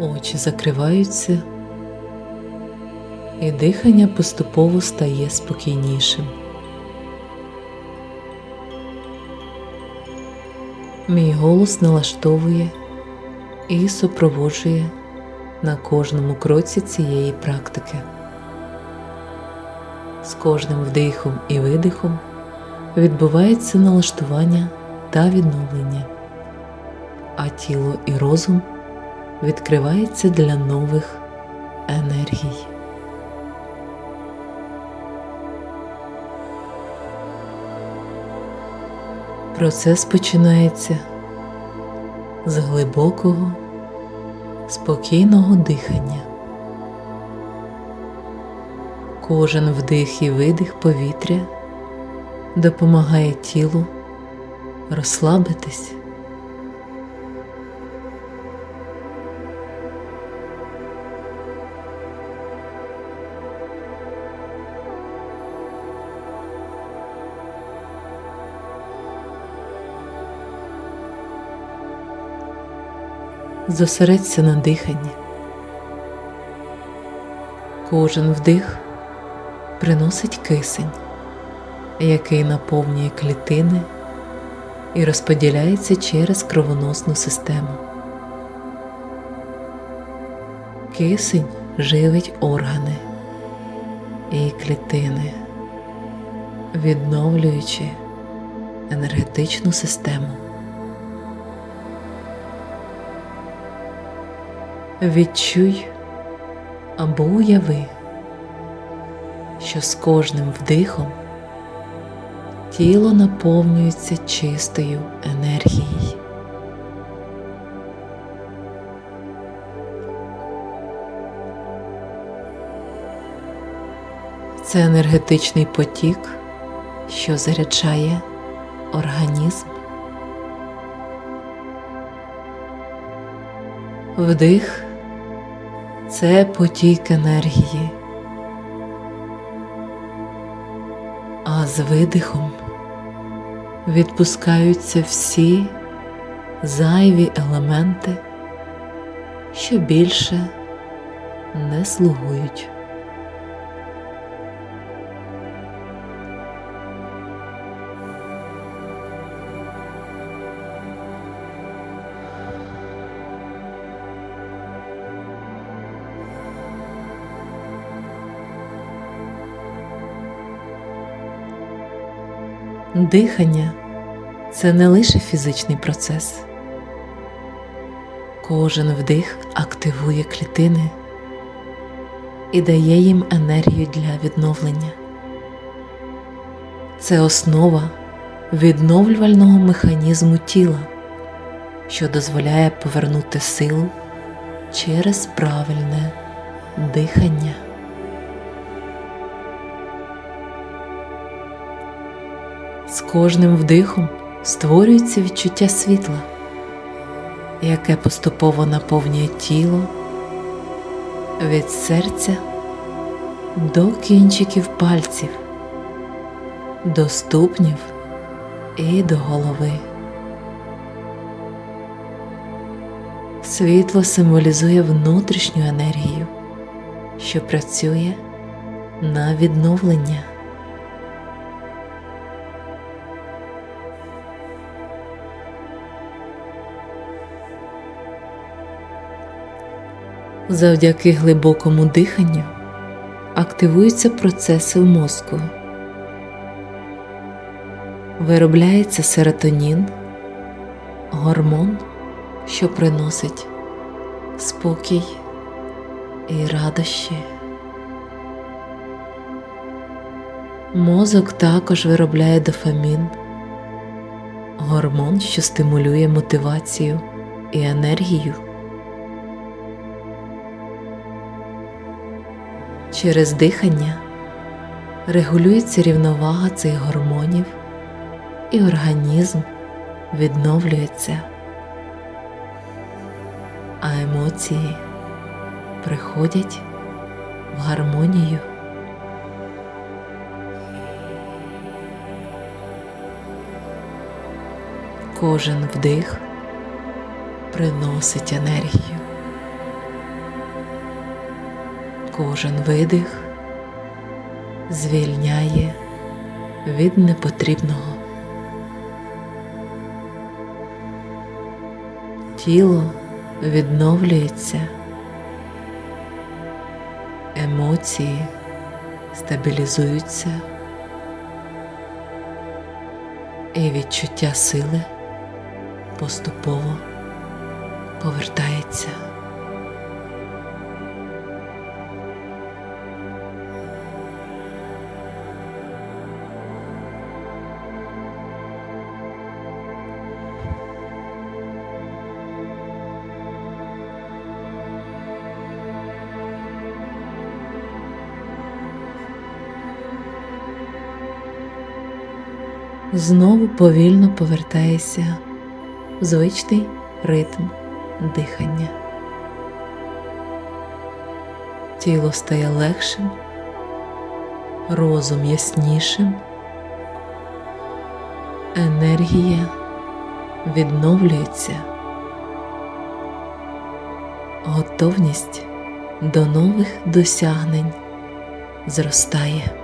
Очі закриваються, і дихання поступово стає спокійнішим. Мій голос налаштовує і супроводжує на кожному кроці цієї практики. З кожним вдихом і видихом відбувається налаштування та відновлення, а тіло і розум відкривається для нових енергій. Процес починається з глибокого, спокійного дихання. Кожен вдих і видих повітря допомагає тілу розслабитись. Зосередься на диханні. Кожен вдих приносить кисень, який наповнює клітини і розподіляється через кровоносну систему. Кисень живить органи і клітини, відновлюючи енергетичну систему. Відчуй або уяви, що з кожним вдихом тіло наповнюється чистою енергією. Це енергетичний потік, що заряджає організм. Вдих це потік енергії, а з видихом відпускаються всі зайві елементи, що більше не слугують. Дихання це не лише фізичний процес. Кожен вдих активує клітини і дає їм енергію для відновлення. Це основа відновлювального механізму тіла, що дозволяє повернути силу через правильне дихання. Кожним вдихом створюється відчуття світла, яке поступово наповнює тіло від серця до кінчиків пальців, до ступнів і до голови. Світло символізує внутрішню енергію, що працює на відновлення. Завдяки глибокому диханню активуються процеси в мозку, виробляється серотонін, гормон, що приносить спокій і радощі. Мозок також виробляє дофамін, гормон, що стимулює мотивацію і енергію. Через дихання регулюється рівновага цих гормонів і організм відновлюється, а емоції приходять в гармонію. Кожен вдих приносить енергію, Кожен видих звільняє від непотрібного. Тіло відновлюється, емоції стабілізуються і відчуття сили поступово повертається. Знову повільно повертаєшся в звичний ритм дихання. Тіло стає легшим, розум яснішим, енергія відновлюється, готовність до нових досягнень зростає.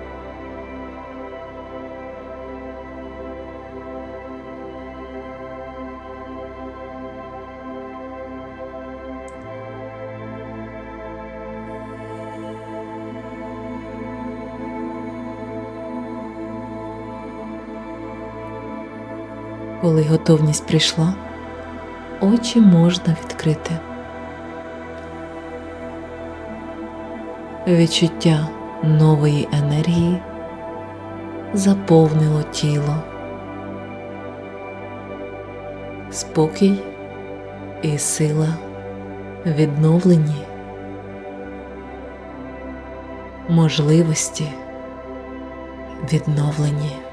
Коли готовність прийшла, очі можна відкрити. Відчуття нової енергії заповнило тіло. Спокій і сила відновлені, можливості відновлені.